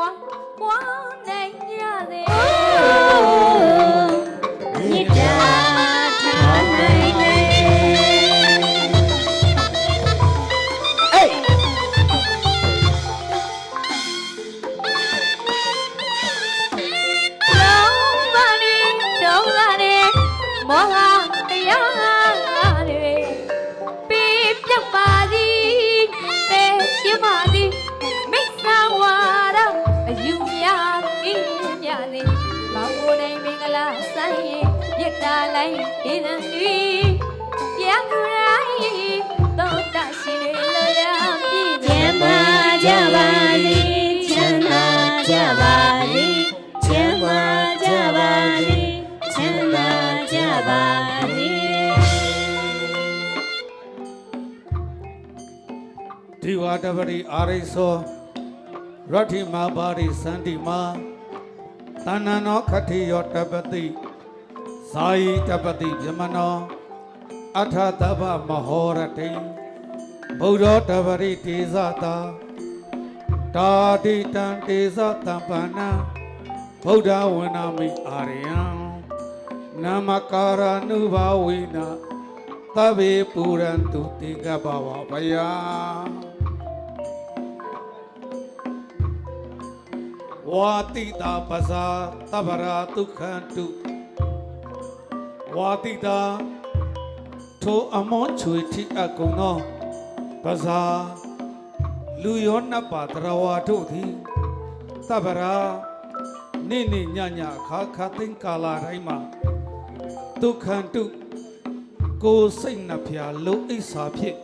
တာပွားပွား တပရိအာရိသောရတ္ထိမာပါရိစန္တိမာတဏ္ဏနောခတ္ထိယောတပတိဇာယိတပတိဗြဟ္မနောအထတဗ္ဗမဟောရတိဘုဒ္ဓောတပရိတေဇတာတာတိတံတေဇတံပန္နဗုဒ္ဓဝန္နာမိအာရယံနမကာရနုဘာဝိနာသဗ္ဗေပူရန္တုတိကပ္ပဝဗယံ ဝါတိတာပဇာတဗရာဒုက္ခန္တုဝါတိတာထိုအမောချွေတိအကုံသောပဇာလူယောနတ်ပါတရဝါတို့သည်တဗရာနေ့နေ့ညညအခါခါသိင်္ကာလာတိုင်းမှာဒုက္ခန္တုကိုယ်စိတ်နှဖျားလုံးအိဆာဖြင့်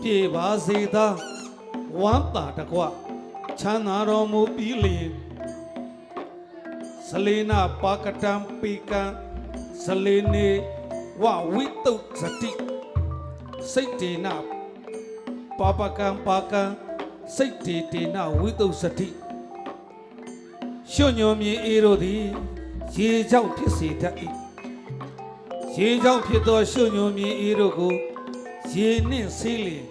ပြေပါစေသာဝမ်းတာတကွ ချမ်းသာတော်မူပြီးလျင်ဇလေနာပါကတံပေကံဇလေနေဝဝိတုဇတိစိတ်တေနပါပကံပါကံစိတ်တေတေနဝိတုဇတိရွှွညုံမြေအေးတို့သည်ရေကြောင့်ဖြစ်စေတတ်၏ရေကြောင့်ဖြစ်သောရွှွညုံမြေအေးတို့ကိုရေနှင့်ဆေးလျင်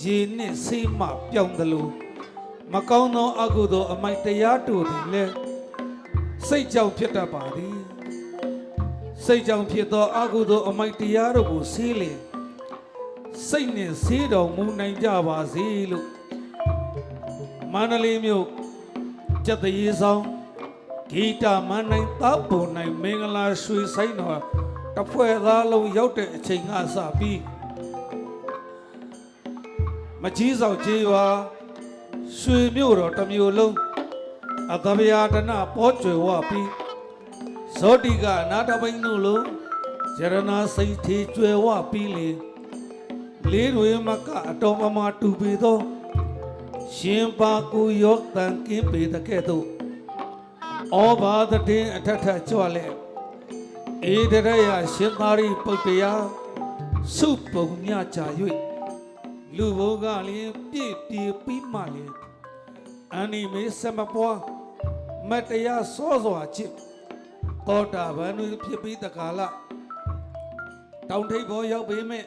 ရေနှင့်ဆေးမှပြောင်းသလို မကောင်းသောအကုသိုလ်အမိုက်တရားတို့သည်လည်းစိတ်ကြောင့်ဖြစ်တတ်ပါသည်စိတ်ကြောင့်ဖြစ်သောအကုသိုလ်အမိုက်တရားတို့ကိုဆေးလင်စိတ်နှင့်ဆေးတော်မူနိုင်ကြပါစေလို့မန္တလေးမြို့ကျက်တရေဆောင်ဂီတမန်နိုင်တပ်ပုံနိုင်မင်္ဂလာရွှေဆိုင်တော်တစ်ဖွဲ့သားလုံးရောက်တဲ့အချိန်ကစပြီးမကြီးဆောင်ကြီး ရွာရွှေမြို့တော်တစ်မျိုးလုံးအသဗျာတနာပေါ်ကျွယ်ဝပြီးဇောတိကအနာတပိန်တို့လိုဇရနာစိတ်ထေကျွယ်ဝပြီးလေလေးတွေမကအတော်ပမာတူပေသောရှင်ပါကူယောတန်ကင်းပေတဲ့ကဲ့သို့ဩဘာသတင်အထက်ထက်ကြွလဲဧဒရယရှင်သာရိပုတ္တရာစုပုံမြကြ၍လူဘိုးကလျင်ပြည့်ပြေပြီးမှလျင် အန်နီမေစမပွားမတ်တရားစောစွာချစ်တောတာဗန်သူဖြစ်ပြီးတကာလတောင်ထိပ်ပေါ်ရောက်ပေမဲ့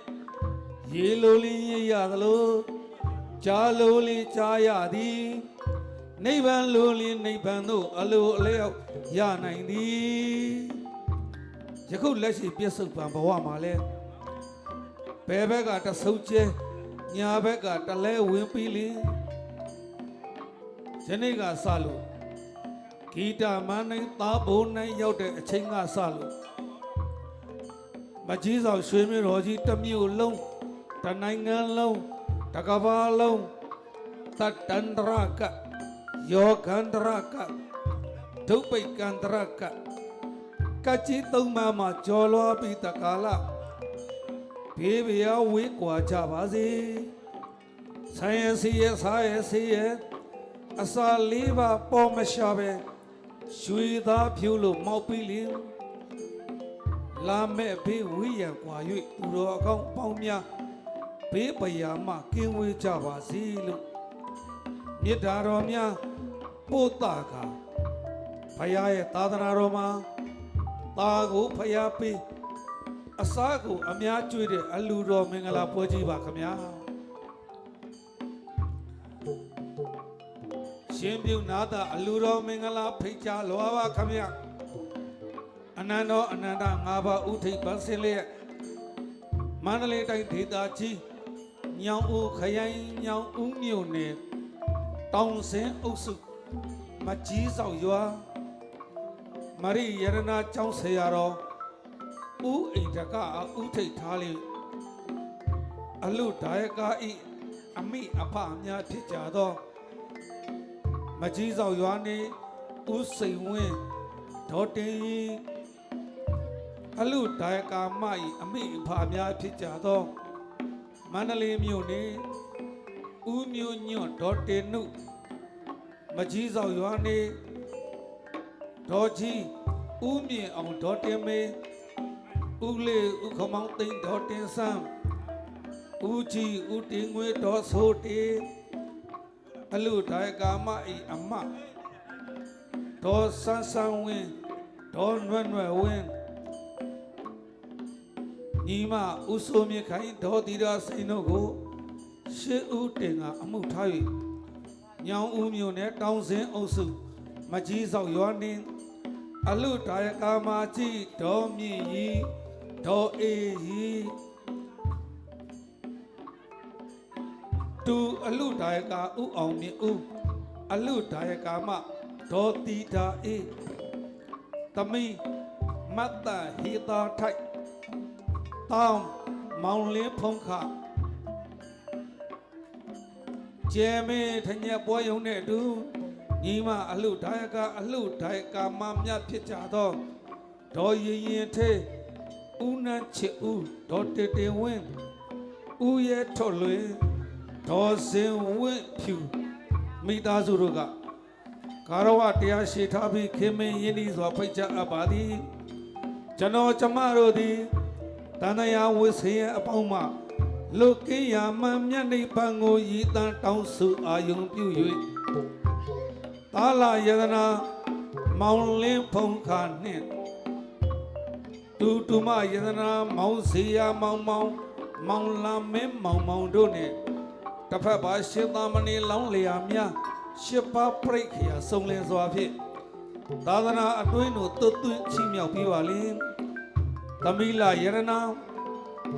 ရေလိုလင်းရရသလိုကြားလိုလင်းကြားရသည်နိဗ္ဗာန်လိုလင်းနိဗ္ဗာန်သို့အလိုအလျောက်ရနိုင်သည်ယခုလက်ရှိပြစ္ဆုတ်ပံဘဝမှာလဲဘယ်ဘက်ကတဆုပ်ကျဲညာဘက်ကတလဲဝင်ပြီးလင် ယနေ့ကစလို့ဂီတမန်းနိုင်သားဘုံနိုင်ရောက်တဲ့အချိန်ကစလို့မကြီးဆောင်ရွှေမြို့တော်ကြီးတစ်မြို့လုံးတစ်နိုင်ငံလုံးတစ်ကမ္ဘာလုံးသတ္တန္တရကယောဂန္တရကဒုပိတ်ကန္တရကကကြီးသုံးပါးမှာကြော်လွားပြီးတကာလဘေးဘရာဝေးကွာကြပါစေဆိုင်ရစီရစားရစီရ အစာလေးပါပေါ်မရှာပဲရွှေသားဖြိုးလို့မောက်ပြီးလင်လာမဲ့ဘေးဝိရံကွာ၍သူတော်အကောင်းပေါင်းများဘေးပရာမှကင်းဝေးကြပါစေလို့မြစ်တာတော်များပို့တာကဖရာရဲ့သာသနာတော်မှာတာကိုဖရာပေးအစားကိုအများကျွေးတဲ့အလူတော်မင်္ဂလာပွဲကြီးပါခင်ဗျာ ရှင်ပြုနာတာအလူတော်မင်္ဂလာဖိတ်ကြားလွားပါခင်ဗျာအနန္တောအနန္တ၅ပါးဥထိပ်ပန်းစင်လျက်မန္တလေးတိုင်းဒေသကြီးညောင်ဦးခရိုင်ညောင်ဦးမြို့နယ်တောင်စင်အုပ်စုမကြီးဆောင်ရွာမရိယရနာကျောင်းဆရာတော်ဥအိန္ဒကဥထိတ်ထားလေအလုဒါယကဤအမိအဖအများဖြစ်ကြသော မကြီးဆောင်ရွာနေဥစိန်ဝင်းဒေါ်တင်ဤအလုဒါယကမဤအမိအဖအများဖြစ်ကြသောမန္တလေးမြို့နေဥမြို့ညွန့်ဒေါ်တင်နုမကြီးဆောင်ရွာနေဒေါ်ကြီးဥမြင့်အောင်ဒေါ်တင်မေဦးလေးဦးခမောင်းသိန်းတော်တင်ဆန်းဦးကြီးဦးတင်ငွေတော်ဆိုတေ အလူဒါယကာမဤအမဒေါ်ဆန်းဆန်းဝင်းဒေါ်နွဲ့နွဲ့ဝင်းညီမဦးစိုးမြင့်ခိုင်ဒေါ်တီရာစိန်တို့ကိုရှစ်ဦးတင်ကအမှုထား၍ညောင်ဦးမြို့နယ်တောင်စင်အုပ်စုမကြီးဆောက်ရွာနှင်းအလူဒါယကာမကြီးဒေါ်မြင့်ရီဒေါ်အေးရီ တူအလူဒါယကာဥအောင်မြင့်ဦးအလူဒါယကာမဒေါ်တီတာအေးတမီမတ်တဟီတာထိုက်တောင်းမောင်လင်းဖုံးခကျဲမေထညက်ပွဲရုံနဲ့အတူညီမအလူဒါယကာအလူဒါယကာမမြတ်ဖြစ်ကြသောဒေါ်ရင်ရင်သေးဦးနန်းချစ်ဦးဒေါ်တေတေဝင်းဦးရဲထွတ်လွင် ဒေါ်စင်ဝင်းဖြူမိသားစုတို့ကကာရဝတရားရှိထားပြီးခင်မင်းရင်းနှီးစွာဖိတ်ကြားအပ်ပါသည်ကျွန်တော်ကျမတို့သည်တန်တရာဝိဆေယအပေါင်းမှလုကင်းရာမှန်မြတ်နိဗ္ဗာန်ကိုရည်တန်တောင်းစုအာယုံပြု၍သာလယတနာမောင်လင်းဖုံခါနှင့်တူတူမယန္တနာမောင်စီယာမောင်မောင်မောင်လာမင်းမောင်မောင်တို့နဲ့ တစ်ဖက်ပါရှင်သာမဏေလောင်းလျာများရှစ်ပါးပြိခရာစုံလင်စွာဖြင့်သာသနာအတွင်းတို့သွတ်သွင်းချီးမြှောက်ပြီးပါလင်သမီလာယရနာ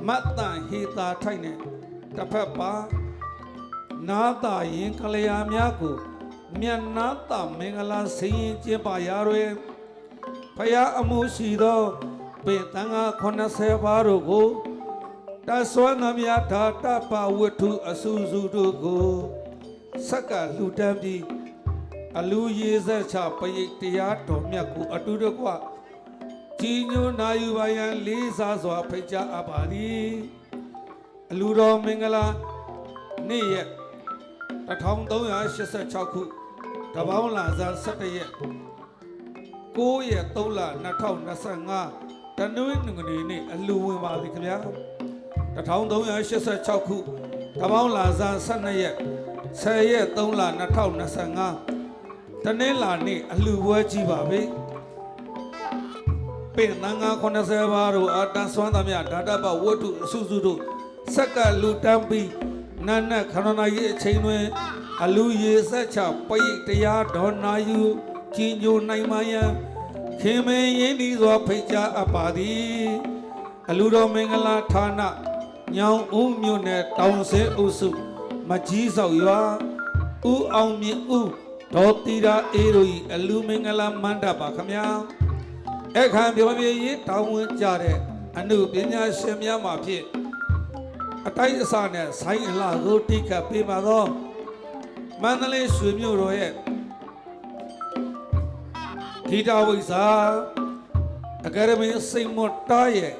မတ်တန်ဟေတာထိုက်နဲ့တစ်ဖက်ပါနာတာရင်ကလျာများကိုမြတ်နာတာမင်္ဂလာစင်ရင်ကျင်းပါရာတွင်ဖယားအမှုရှိသောပင်တန်ဃာ80ပါးတို့ကို တဆွမ်းသမျှဓာတပဝတ္ထုအစုစုတို့ကိုဆက်ကလှူဒန်းပြီးအလူရေဆက်ချပရိတ်တရားတော်မြတ်ကိုအတူတကွကြီးညိုနာယူပါရန်လေးစားစွာဖိတ်ကြားအပ်ပါသည်အလူတော်မင်္ဂလာနေ့ရက်1386ခုတပေါင်းလာဇန်17ရက်9ရက်3လ2025တနွေးငွေနေ့အလူဝင်ပါပြီခင်ဗျာ 1386ခုတပေါင်းလာဇန်12ရက်10ရက်3လ2025တနင်္လာနေ့အလူပွဲကြီးပါပဲပင်သံဃာ80ပါးတို့အာတန်ဆွမ်းသမျှဓာတပဝတ္ထုအစုစုတို့ဆက်ကလူတန်းပြီးနတ်နတ်ခန္ဓာနာကြီးအချိန်တွင် အလူရေဆက်ချပိတ်တရားဒေါ်နာယူကြီးညိုနိုင်မှယံခင်မင်းရင်းဒီစွာဖိတ်ကြားအပ်ပါသည် အလူတော်မင်္ဂလာဌာန ညောင်ဦးမြို့နယ်တောင်စဲအုပ်စုမကြီးဆောက်ရွာဦးအောင်မြင့်ဦးဒေါ်တီရာအေးတို့၏အလူမင်္ဂလာမန္တပါခမညာအခမ်းပြောပြရေးတောင်းဝင်ကြတဲ့အမှုပညာရှင်များမှဖြစ်အတိုင်းအစနဲ့ဆိုင်းအလှကိုတိခတ်ပေးပါသောမန္တလေးရွှေမြို့တော်ရဲ့ဂီတဝိဇ္ဇာအကယ်ဒမီစိန်မွတ်တားရဲ့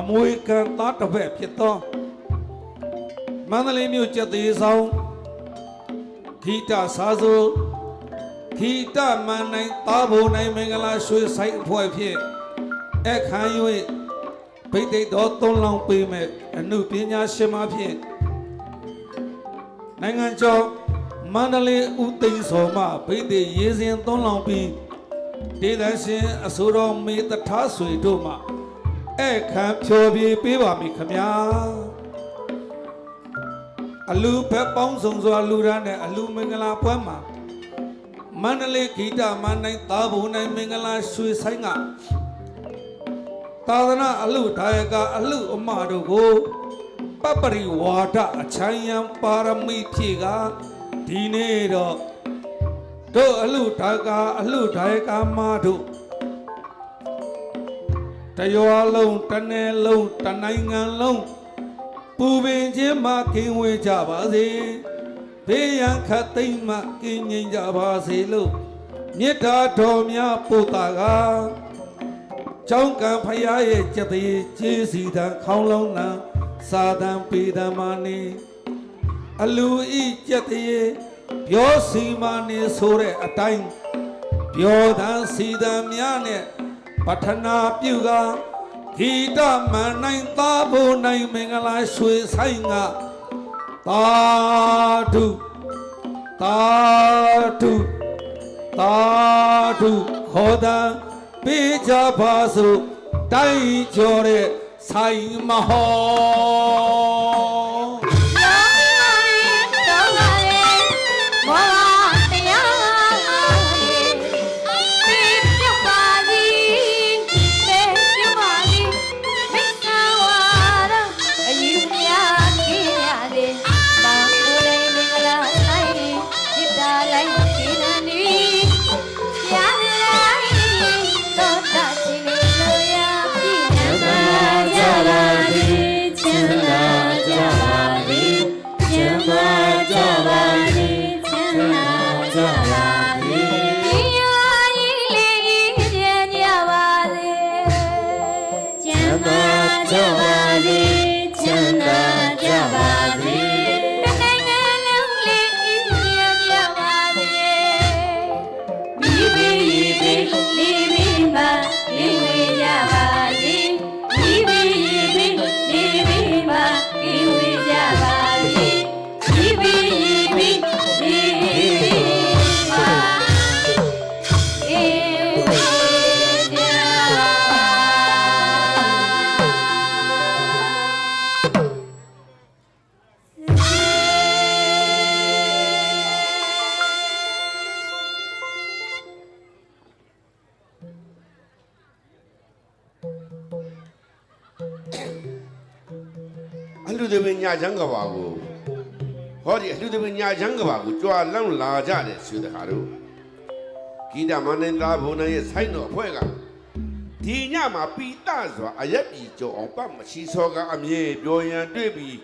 အအမွေခံသားတစ်ဖက်ဖြစ်သောမန္တလေးမြို့ကျက်သေးဆောင်ဂီတစာဆိုဂီတမန်နိုင်သားဘုံနိုင်မင်္ဂလာရွှေဆိုင်အဖွဲ့ဖြင့်အခမ်း၍ဗိသိက်တော်သုံးလောင်းပေးမဲ့အမှုပညာရှင်မဖြင့်နိုင်ငံကျော်မန္တလေးဦးသိန်းစောမှဗိသိက်ရေးစဉ်သုံးလောင်းပြီးဒေသရှင်အစိုးရမေတ္ထားဆွေတို့မှ အခမ်းဖြောပြပေးပါမိခမညာအလူဘက်ပေါင်းစုံစွာလူရန်နဲ့အလူမင်္ဂလာပွဲမှာမန္တလေးဂီတမန်နိုင်သားဘုံနိုင်မင်္ဂလာရွှေဆိုင်ကသာသနာအလူဒါယကအလူအမတို့ကိုပပရိဝါဒအချမ်းယံပါရမီဖြည့်ကဒီနေ့တော့တို့အလူဒါကအလူဒါယကမတို့ တရွာလုံးတစ်နယ်လုံးတစ်နိုင်ငံလုံးပူပင်ခြင်းမှကင်းဝေးကြပါစေဘေးရန်ခတ်သိမ်းမှကင်းငြိမ်ကြပါစေလို့မေတ္တာတော်များပို့တာကကျောင်းကံဖရာရဲ့ကြက်သေးကျေးစီတံခေါင်းလုံးနံစာတံပေတံမာနေအလူဤကြက်သေးပြောစီမာနေဆိုတဲ့အတိုင်းပြောတံစီတံများနဲ့ပ ထနာပြုကဂီတမန်နိုင်သာဖို့နိုင်မင်္ဂလာရွှေဆိုင်ကသာဓုသာဓုသာဓုခေါ်တံပေးကြပါစို့တိုင်းကျော်တဲ့ဆိုင်မဟော ချမ်း သမင်းညာချမ်းကဘာကိုဟောဒီအလှသမင်းညာချမ်းကဘာကိုကြွာလောင်းလာကြတယ်ဆိုတဲ့ခါတို့ဂီတမန္တန်သားဘုံနဲ့ရဲ့ဆိုင်းတော်အဖွဲ့ကဒီညမှာပီတစွာအရက်ပြည်ကြောအောင်ပတ်မရှိစောကအမြဲပြောရန်တွေ့ပြီး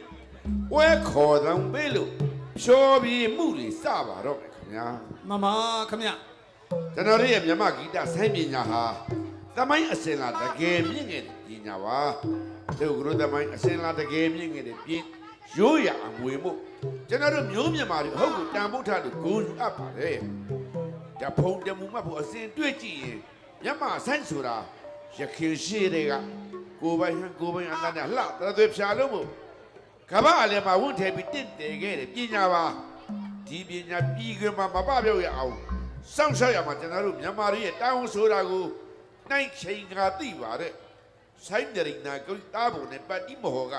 ဝဲခေါ်တော်ပေးလို့ဖြောပြီးမှုတွေစပါတော့မယ်ခင်ဗျာမမခမကျွန်တော်တို့ရဲ့မြမဂီတဆိုင်းပညာဟာသမိုင်းအစင်လာတကယ်မြင့်ငယ်တဲ့ပညာပါ သူကတို့သမိုင်းအစင်လာတကယ်မြင့်ငယ်တဲ့ပြင်ရိုးရအမွေမှုကျွန်တော်တို့မျိုးမြန်မာတွေဟုတ်ကိုတန်ဖို့ထားလို့ဂုဏ်ယူအပ်ပါတယ်တဖုံတမှုမှတ်ဖို့အစင်တွေ့ကြည့်ရင်မြမဆိုင်းဆိုတာရခင်ရှိတွေကကိုယ်ပိုင်ဟန်ကိုယ်ပိုင်အတန်းနဲ့လှတသွေးဖြာလို့မို့ကမ္ဘာအလယ်မှာဝင့်ထဲပြီးတင့်တယ်ခဲ့တယ်ပညာပါဒီပညာပြီးခွင့်မှာမပပြောက်ရအောင်စောင့်ရှောက်ရမှာကျွန်တော်တို့မြန်မာတွေရဲ့တာဝန်ဆိုတာကိုနိုင်ချိန်ကသိပါတဲ့ ဆိုင်ဒရိနာကိုတားဖို့နဲ့ပတ်တိမဟောက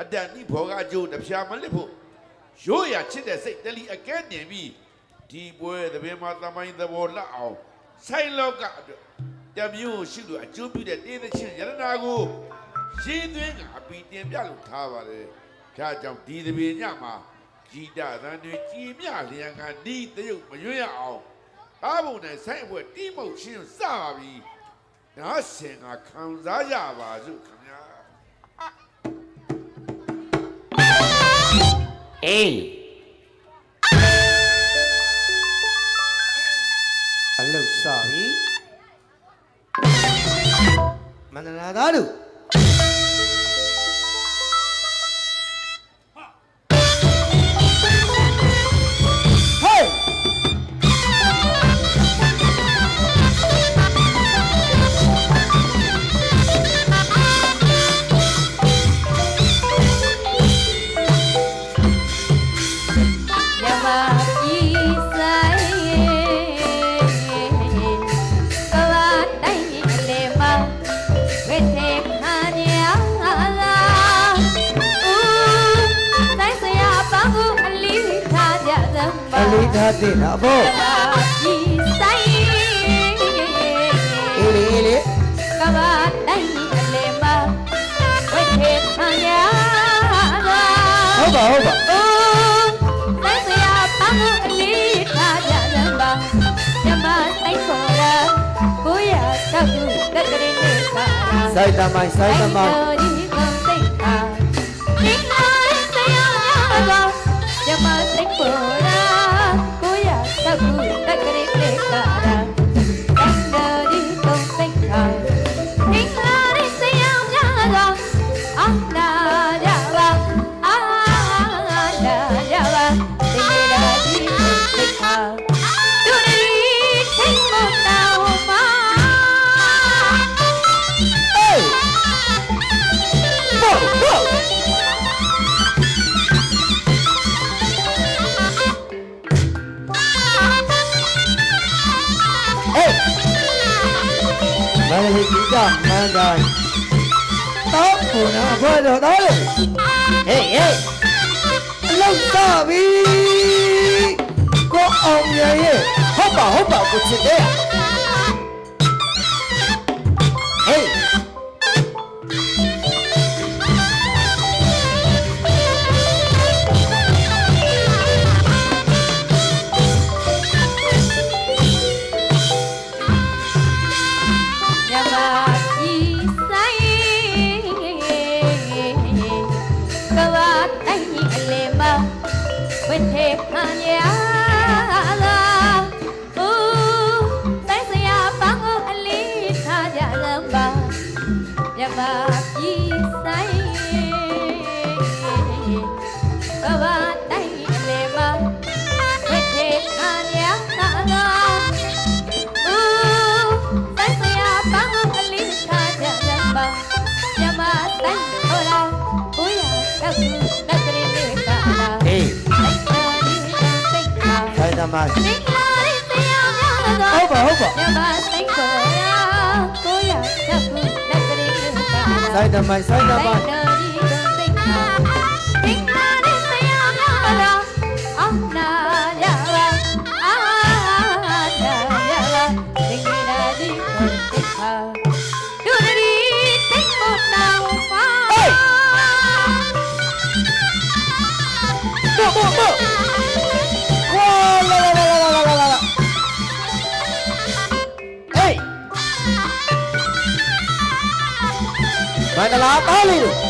အတန်ဒီဘောကအကျိုးတဖြာမလစ်ဖို့ရိုးရချစ်တဲ့စိတ်တလီအကဲတင်ပြီးဒီပွဲသဘင်မှာသမိုင်းသဘောလက်အောင်ဆိုင်လောကအတွက်တမျိုးရှိလို့အကျိုးပြုတဲ့တေးသချင်းရတနာကိုရှင်းသွင်းကအပီတင်ပြလို့ထားပါတယ်။ဒါကြောင့်ဒီသဘင်ညမှာဂီတသံတွေကြည်မြလျံကဒီတရုပ်မရွံ့ရအောင်အားပုံနဲ့ဆိုင်အပွဲတိမုတ်ရှင်းစပါပြီ။ ဒါဆင်ကခံစားကြပါစို့ခင်ဗျာအေးအလုတ်စပြီမန္တလာသားတို့ ပါဟုတ်ပါ။အိုးဆရာပါမအလေးထားကြရမ်းပါ။ကျမဆိုင်ခေါ်လာကိုရတောက်ကူလက်ကလေးနဲ့ပါလား။စိုက်တမိုင်းစိုက်တမိုင်းဒီကောင်စိတ်ထား။ဒီကောင်ဆရာပါကျမဆိုင်ခေါ်လာကိုရတောက်ကူလက်ကလေးနဲ့ပါလား။ မှန်တိုင်းတော့ဘုရားဘွဲ့တော်သားလေဟေးဟေးအလောက်သားပြီကိုအောင်ရရဲ့ဟုတ်ပါဟုတ်ပါကိုချစ်တဲ့ဟေး မှာသင်္ခါရီတရားများသောဟုတ်ပါဟုတ်ပါမြတ်ပါသိက္ခာကိုရတတ်ဖို့လက်ပရိက္ခာစိုက်တမိုင်စိုက်တမိုင် Tagalatali.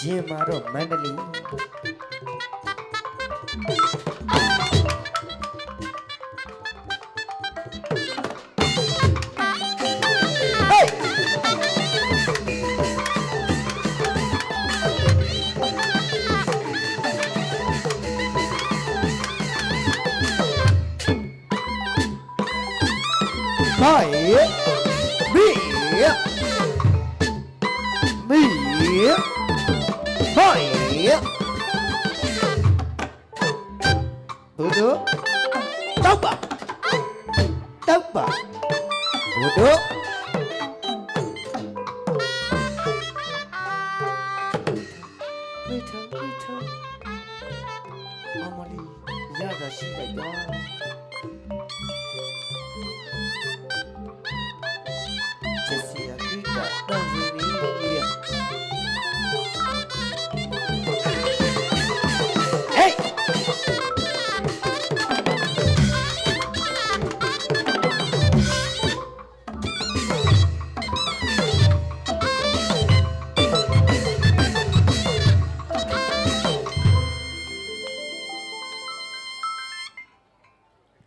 ရှင်မာတော့မန္တလေး 的新北雕。